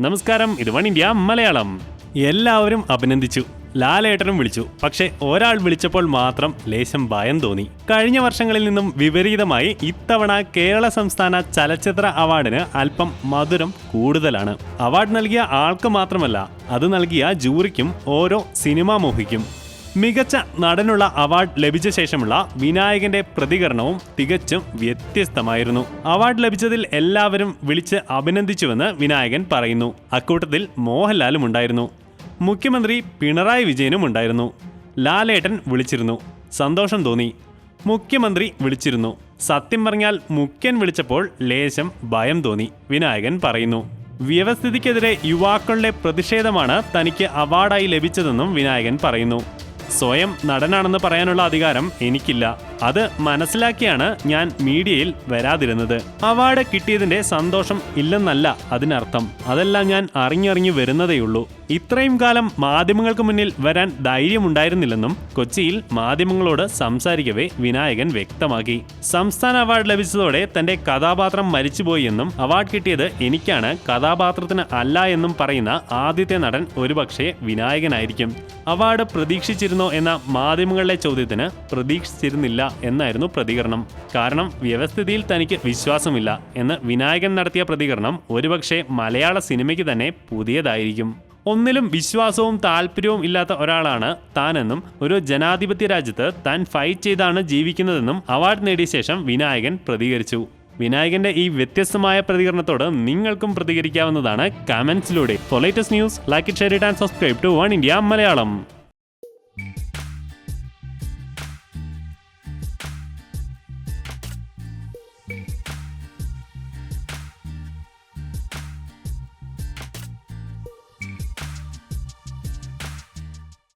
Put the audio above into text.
നമസ്കാരം ഇത് one India Malayalam. എല്ലാവരും അഭിനന്ദിച്ചു ലാലേട്ടനും വിളിച്ചു. പക്ഷേ ഒരാൾ വിളിച്ചപ്പോൾ മാത്രം ലേശം ഭയം തോന്നി. കഴിഞ്ഞ വർഷങ്ങളിൽ നിന്നും വിപരീതമായി ഇത്തവണ കേരള സംസ്ഥാന ചലച്ചിത്ര അവാർഡിന് അല്പം മധുരം കൂടുതലാണ്. അവാർഡ് നൽകിയ ആൾക്ക് മാത്രമല്ല അത് നൽകിയ ജൂറിക്കും ഓരോ സിനിമാ മോഹിക്കും. മികച്ച നടനുള്ള അവാർഡ് ലഭിച്ച ശേഷമുള്ള വിനായകന്റെ പ്രതികരണവും തികച്ചും വ്യത്യസ്തമായിരുന്നു. അവാർഡ് ലഭിച്ചതിൽ എല്ലാവരും വിളിച്ച് അഭിനന്ദിച്ചുവെന്ന് വിനായകൻ പറയുന്നു. അക്കൂട്ടത്തിൽ മോഹൻലാലും ഉണ്ടായിരുന്നു. മുഖ്യമന്ത്രി പിണറായി വിജയനും ഉണ്ടായിരുന്നു. ലാലേട്ടൻ വിളിച്ചിരുന്നു. സന്തോഷം തോന്നി. മുഖ്യമന്ത്രി വിളിച്ചിരുന്നു. സത്യം പറഞ്ഞാൽ മുഖ്യൻ വിളിച്ചപ്പോൾ ലേശം ഭയം തോന്നി വിനായകൻ പറയുന്നു. വ്യവസ്ഥിതിക്കെതിരെ യുവാക്കളുടെ പ്രതിഷേധമാണ് തനിക്ക് അവാർഡായി ലഭിച്ചതെന്നും വിനായകൻ പറയുന്നു. സ്വയം നടനാണെന്ന് പറയാനുള്ള അധികാരം എനിക്കില്ല. അത് മനസ്സിലാക്കിയാണ് ഞാൻ മീഡിയയിൽ വരാതിരുന്നത്. അവാർഡ് കിട്ടിയതിന്റെ സന്തോഷം ഇല്ലെന്നല്ല അതിനർത്ഥം. അതെല്ലാം ഞാൻ അറിഞ്ഞറിഞ്ഞു വരുന്നതേയുള്ളൂ. ഇത്രയും കാലം മാധ്യമങ്ങൾക്ക് മുന്നിൽ വരാൻ ധൈര്യമുണ്ടായിരുന്നില്ലെന്നും കൊച്ചിയിൽ മാധ്യമങ്ങളോട് സംസാരിക്കവേ വിനായകൻ വ്യക്തമാക്കി. സംസ്ഥാന അവാർഡ് ലഭിച്ചതോടെ തന്റെ കഥാപാത്രം മരിച്ചുപോയി എന്നും അവാർഡ് കിട്ടിയത് എനിക്കാണ് കഥാപാത്രത്തിന് അല്ല എന്നും പറയുന്ന ആദ്യത്തെ നടൻ ഒരുപക്ഷെ വിനായകനായിരിക്കും. അവാർഡ് പ്രതീക്ഷിച്ചിരുന്നോ എന്ന മാധ്യമങ്ങളുടെ ചോദ്യത്തിന് പ്രതീക്ഷിച്ചിരുന്നില്ല എന്നായിരുന്നു പ്രതികരണം. കാരണം വ്യവസ്ഥിതിയിൽ തനിക്ക് വിശ്വാസമില്ല എന്ന് വിനായകൻ നടത്തിയ പ്രതികരണം ഒരുപക്ഷെ മലയാള സിനിമയ്ക്ക് തന്നെ പുതിയതായിരിക്കും. ഒന്നിലും വിശ്വാസവും താല്പര്യവും ഇല്ലാത്ത ഒരാളാണ് താനെന്നും ഒരു ജനാധിപത്യ രാജ്യത്ത് താൻ ഫൈറ്റ് ചെയ്താണ് ജീവിക്കുന്നതെന്നും അവാർഡ് നേടിയ ശേഷം വിനായകൻ പ്രതികരിച്ചു. വിനായകന്റെ ഈ വ്യത്യസ്തമായ പ്രതികരണത്തോട് നിങ്ങൾക്കും പ്രതികരിക്കാവുന്നതാണ് കമന്റ്സിലൂടെ latest news like share and subscribe to one India Malayalam